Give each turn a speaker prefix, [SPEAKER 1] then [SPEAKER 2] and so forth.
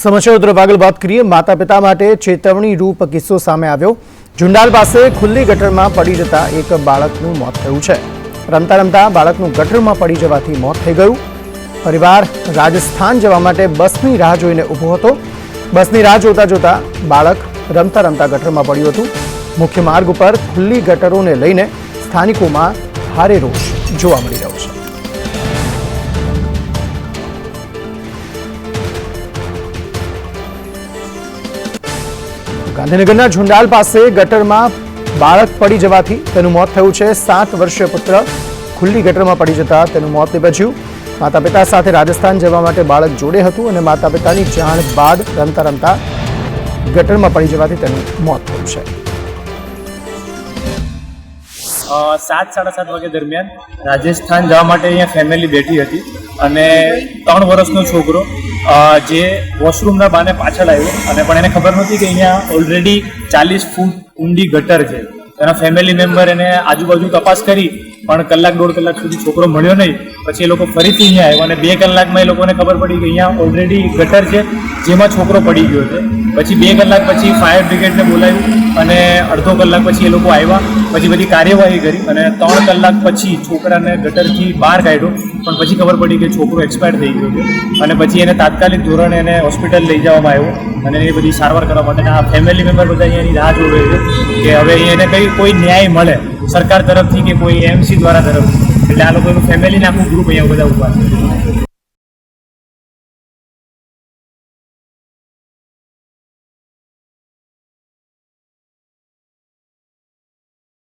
[SPEAKER 1] સમાચાર તરફ આગળ વાત કરીએ. માતા પિતા માટે ચેતવણી રૂપ કિસ્સો સામે આવ્યો. જુંડાલ પાસે ખુલ્લી ગટરમાં પડી જતા એક બાળકનું મોત થયું છે. રમતા રમતા બાળકનું ગટરમાં પડી જવાથી મોત થઈ ગયું. પરિવાર રાજસ્થાન જવા માટે બસની રાહ જોઈને ઊભો હતો. બસની રાહ જોતા જોતા બાળક રમતા રમતા ગટરમાં પડ્યું હતું. મુખ્ય માર્ગ ઉપર ખુલ્લી ગટરોને લઈને સ્થાનિકોમાં ભારે રોષ જોવા મળી ગાંધીનગરના ઝુંડાલ પાસે ગટરમાં બાળક પડી જવાથી તેનું મોત થયું છે. સાત વર્ષીય પુત્ર ખુલ્લી ગટરમાં પડી જતા તેનું મોત નિપજ્યું. માતા પિતા સાથે રાજસ્થાન જવા માટે બાળક જોડે હતું અને માતા પિતાની જાણ બાદ રમતા રમતા ગટરમાં પડી જવાથી તેનું મોત થયું છે.
[SPEAKER 2] સાત, સાડા સાત વાગ્યા દરમિયાન રાજસ્થાન જવા માટે અહીંયા ફેમિલી બેઠી હતી અને ત્રણ વર્ષનો છોકરો જે વોશરૂમના બાને પાછળ આવ્યો અને પણ એને ખબર નહોતી કે અહીંયા ઓલરેડી ચાલીસ ફૂટ ઊંડી ગટર છે. એના ફેમિલી મેમ્બર એને આજુબાજુ તપાસ કરી પણ કલાક, દોઢ કલાક સુધી છોકરો મળ્યો નહીં. પછી એ લોકો ફરીથી અહીંયા આવ્યો અને બે કલાકમાં એ લોકોને ખબર પડી કે અહીંયા ઓલરેડી ગટર છે, જેમાં છોકરો પડી ગયો છે. પછી બે કલાક પછી ફાયર બ્રિગેડને બોલાવ્યું અને અડધો કલાક પછી એ લોકો આવ્યા. પછી બધી કાર્યવાહી કરી અને ત્રણ કલાક પછી છોકરાને ગટરથી બહાર કાઢ્યો. પણ પછી ખબર પડી કે છોકરો એક્સપાયર થઈ ગયો છે અને પછી એને તાત્કાલિક ધોરણે એને હોસ્પિટલ લઈ જવામાં આવ્યો અને એ બધી સારવાર કરવા માટે. આ ફેમિલી મેમ્બર બધા અહીંયાની રાહ જોવે છે કે હવે એને કંઈ કોઈ ન્યાય મળે. સરકાર તરફથી કે કોઈ એમસી દ્વારા તરફથી? એટલે આ લોકોનું ફેમિલીને આખું ગ્રુપ અહીંયા બધા ઊભા છે.